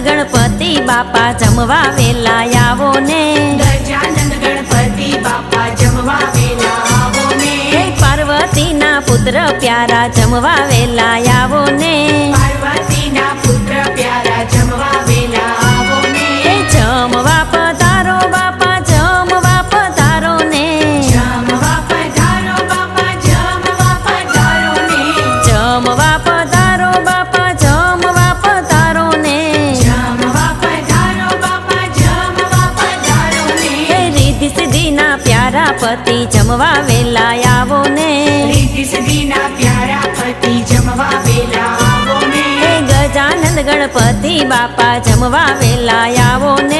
ગણપતિ બાપા જમવા વેલા આવો ને. ગજાનંદ ગણપતિ બાપા જમવા વેલા આવો ને. પાર્વતીના પુત્ર પ્યારા જમવા વેલા સિદ્ધિના પ્યારા પતિ જમવા વેલા આવો ને. પ્યારા પતિ જમવા વેલા આવો ને. ગજાનંદ ગણપતિ બાપા જમવા વેલા આવો ને.